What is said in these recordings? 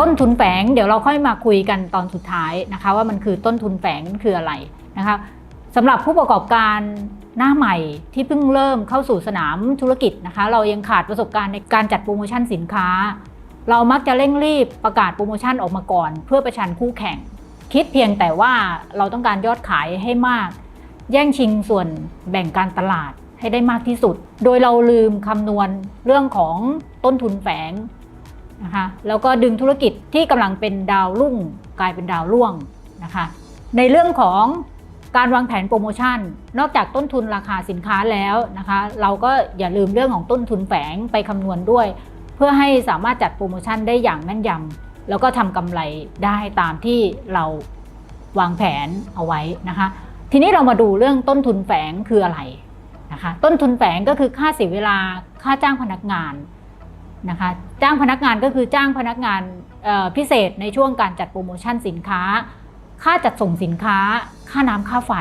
ต้นทุนแฝงเดี๋ยวเราค่อยมาคุยกันตอนสุดท้ายนะคะ ว่ามันคือต้นทุนแฝงคืออะไรนะคะสำหรับผู้ประกอบการหน้าใหม่ที่เพิ่งเริ่มเข้าสู่สนามธุรกิจนะคะ เรายังขาดประสบการณ์ในการจัดโปรโมชั่นสินค้า เรามักจะเร่งรีบประกาศโปรโมชั่นออกมาก่อน เพื่อประชันคู่แข่ง คิดเพียงแต่ว่าเราต้องการยอดขายให้มาก แย่งชิงส่วนแบ่งการตลาดให้ได้มากที่สุด โดยเราลืมคำนวณเรื่องของต้นทุนแฝง นะคะแล้วก็ดึงธุรกิจที่กำลังเป็นดาวรุ่งกลายเป็นดาวร่วงนะคะในเรื่องของการวางแผนโปรโมชั่น นอกจากต้นทุนราคาสินค้าแล้วนะคะ เราก็อย่าลืมเรื่องของต้นทุนแฝงไปคำนวณด้วย เพื่อให้สามารถจัดโปรโมชั่นได้อย่างแม่นยำแล้วก็ทำกำไรได้ตามที่เราวางแผนเอาไว้นะคะ ทีนี้เรามาดูเรื่องต้นทุนแฝงคืออะไรนะคะ ต้นทุนแฝงก็คือค่าเสียเวลาค่าจ้างพนักงาน นะคะจ้างพนักงานก็คือจ้างพนักงานพิเศษในช่วงการจัดโปรโมชั่นสินค้า ค่าจัดส่งสินค้า ค่าน้ำค่าไฟ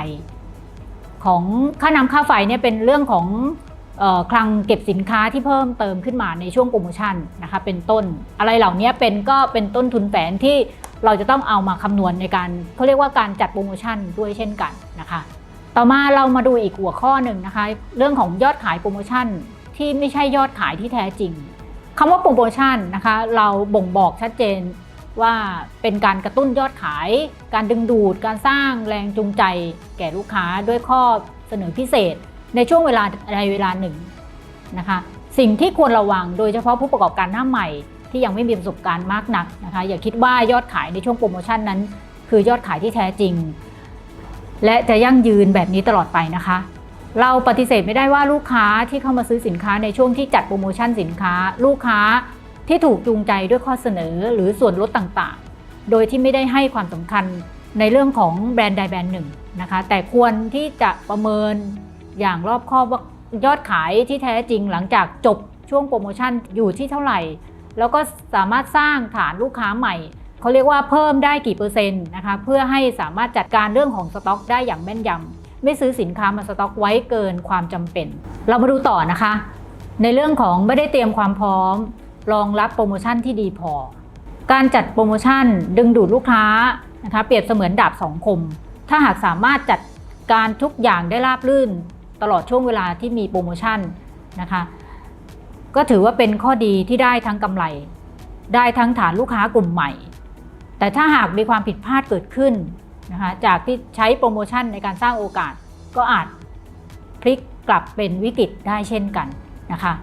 ของค่าน้ำค่าไฟเนี่ยเป็นเรื่องของคลังเก็บสินค้าที่เพิ่มเติมขึ้นมาในช่วงโปรโมชั่นนะคะเป็นต้น อะไรเหล่านี้เป็นก็เป็นต้นทุนแฝงที่เราจะต้องเอามาคำนวณในการเขาเรียกว่าการจัดโปรโมชั่นด้วยเช่นกันนะคะ ต่อมาเรามาดูอีกหัวข้อหนึ่งนะคะ เรื่องของยอดขายโปรโมชั่นที่ไม่ใช่ยอดขายที่แท้จริง คำว่าโปรโมชั่นนะคะเราบ่งบอกชัดเจนว่าเป็นการกระตุ้นยอดขาย การดึงดูด การสร้างแรงจูงใจ แก่ลูกค้าด้วยข้อเสนอพิเศษ ในช่วงเวลาใดเวลาหนึ่งนะคะสิ่งที่ควรระวังโดยเฉพาะผู้ประกอบการหน้าใหม่ที่ยังไม่มีประสบการณ์มากนักนะคะอย่าคิดว่ายอดขายในช่วงโปรโมชั่นนั้น คือยอดขายที่แท้จริง และจะยั่งยืนแบบนี้ตลอดไปนะคะ เราปฏิเสธไม่ได้ว่าลูกค้าที่เข้ามาซื้อสินค้าในช่วงที่จัดโปรโมชั่นสินค้า ลูกค้าที่ถูกจูงใจด้วยข้อเสนอหรือส่วนลดต่างๆ โดยที่ไม่ได้ให้ความสำคัญในเรื่องของแบรนด์ใดแบรนด์หนึ่งนะคะแต่ควรที่จะประเมินอย่างรอบคอบว่ายอดขายที่แท้จริงหลังจากจบช่วงโปรโมชั่นอยู่ที่เท่าไหร่ แล้วก็สามารถสร้างฐานลูกค้าใหม่ เขาเรียกว่าเพิ่มได้กี่เปอร์เซ็นต์นะคะเพื่อให้สามารถจัดการเรื่องของสต็อกได้อย่างแม่นยำ ไม่ซื้อสินค้ามาสต็อกไว้เกินความจำเป็น เรามาดูต่อนะคะ ในเรื่องของไม่ได้เตรียมความพร้อม รองรับโปรโมชั่นที่ดีพอ การจัดโปรโมชั่นดึงดูดลูกค้านะคะเปรียบเสมือนดาบสองคม ถ้าหากสามารถจัดการทุกอย่างได้ราบรื่น ตลอดช่วงเวลาที่มีโปรโมชั่นนะคะก็ถือว่าเป็นข้อดีที่ได้ทั้งกำไร ได้ทั้งฐานลูกค้ากลุ่มใหม่ แต่ถ้าหากมีความผิดพลาดเกิดขึ้น นะคะจากที่ใช้โปรโมชั่นในการสร้างโอกาส ก็อาจพลิกกลับเป็นวิกฤตได้เช่นกันนะคะ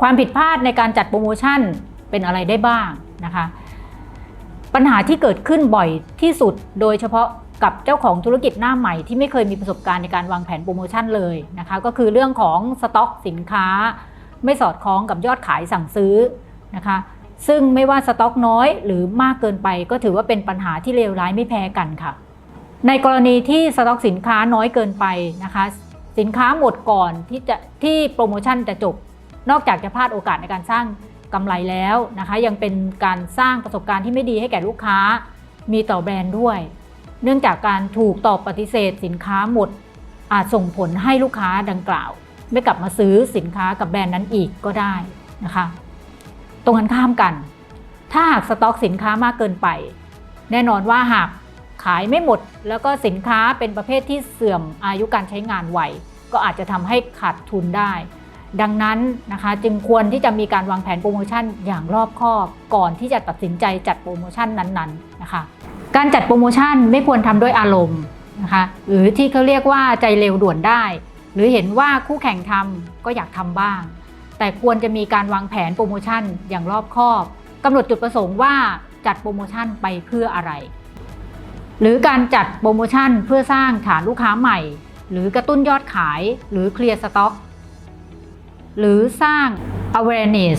ความผิดพลาดในการจัดโปรโมชั่นเป็นอะไรได้บ้างนะคะปัญหาที่เกิดขึ้นบ่อยที่สุดโดยเฉพาะกับเจ้าของธุรกิจหน้าใหม่ที่ไม่เคยมีประสบการณ์ในการวางแผนโปรโมชั่นเลยนะคะก็คือเรื่องของสต็อกสินค้า ไม่สอดคล้องกับยอดขายสั่งซื้อนะคะ ซึ่งไม่ว่าสต็อกน้อยหรือมากเกินไปก็ถือว่าเป็นปัญหาที่เลวร้ายไม่แพ้กันค่ะ ในกรณีที่สต็อกสินค้าน้อยเกินไปนะคะ สินค้าหมดก่อนที่จะที่โปรโมชั่นจะจบ นอกจากจะพลาดโอกาสในการสร้างกำไรแล้วนะคะ ยังเป็นการสร้างประสบการณ์ที่ไม่ดีให้แก่ลูกค้า มีต่อแบรนด์ด้วย เนื่องจากการถูกตอบปฏิเสธ สินค้าหมด อาจส่งผลให้ลูกค้าดังกล่าว ไม่กลับมาซื้อสินค้ากับแบรนด์นั้นอีกก็ได้นะคะ ตรงกันข้ามกัน ถ้าหากสต็อกสินค้ามากเกินไป แน่นอนว่าหากขายไม่หมด แล้วก็สินค้าเป็นประเภทที่เสื่อมอายุการใช้งานไวก็อาจจะทำให้ขาดทุนได้ ดังนั้นนะคะจึงควรที่จะมีการวางแผนโปรโมชั่นอย่างรอบคอบ ก่อนที่จะตัดสินใจจัดโปรโมชั่นนั้นๆนะคะ การจัดโปรโมชั่นไม่ควรทำด้วยอารมณ์นะคะหรือที่เขาเรียกว่าใจเร็วด่วนได้ หรือเห็นว่าคู่แข่งทำก็อยากทำบ้าง แต่ควรจะมีการวางแผนโปรโมชั่นอย่างรอบคอบกำหนดจุดประสงค์ว่าจัดโปรโมชั่นไปเพื่ออะไร หรือการจัดโปรโมชั่นเพื่อสร้างฐานลูกค้าใหม่ หรือกระตุ้นยอดขายหรือเคลียร์สต็อก หรือสร้าง awareness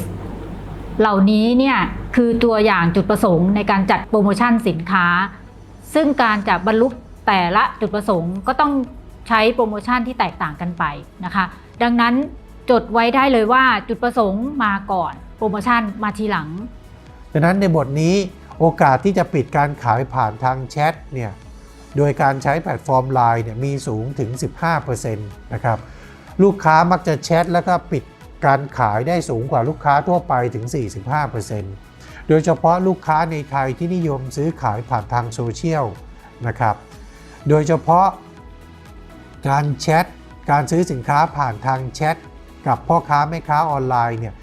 เหล่านี้เนี่ยคือตัวอย่างจุดประสงค์ในการจัดโปรโมชั่นสินค้า ซึ่งการจะบรรลุแต่ละจุดประสงค์ก็ต้องใช้โปรโมชั่นที่แตกต่างกันไปนะคะ ดังนั้น จดไว้ได้เลยว่าจุดประสงค์มาก่อน โปรโมชั่นมาทีหลังดังนั้นในบทนี้โอกาสที่จะปิดการขายผ่านทางแชทเนี่ยโดยการใช้แพลตฟอร์ม Line เนี่ยมีสูงถึง 15%นะครับลูกค้ามักจะแชทแล้วก็ปิดการขายได้สูงกว่าลูกค้าทั่วไปถึง 45%เโดยเฉพาะลูกค้าในไทยที่นิยมซื้อขายผ่านทางโซเชียลนะครับโดยเฉพาะการแชทการซื้อสินค้าผ่านทางแชท กับพ่อค้าแม่ค้าออนไลน์เนี่ย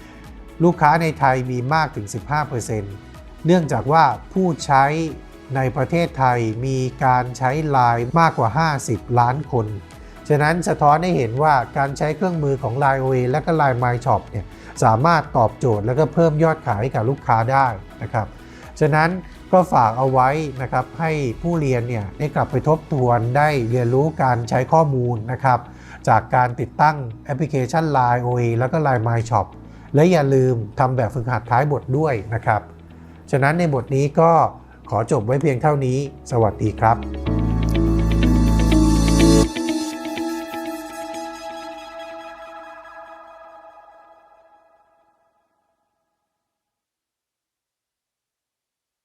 ลูกค้าในไทยมีมากถึง 15%เนื่องจากว่าผู้ใช้ในประเทศไทยมีการใช้ไลน์มากกว่า 50 ล้านคน ฉะนั้นสะท้อนให้เห็นว่าการใช้เครื่องมือของ Line OA และก็ Line My Shop เนี่ยสามารถตอบโจทย์และก็เพิ่มยอดขายให้กับลูกค้าได้นะครับ ฉะนั้น ก็ฝากเอาไว้นะครับให้ผู้เรียนเนี่ยได้กลับไปทบทวนได้เรียนรู้การใช้ข้อมูลนะครับจากการติดตั้งแอปพลิเคชัน Line OA แล้วก็ Line My Shop และอย่าลืมทำแบบฝึกหัดท้ายบทด้วยนะครับ ฉะนั้นในบทนี้ก็ขอจบไว้เพียงเท่านี้ สวัสดีครับ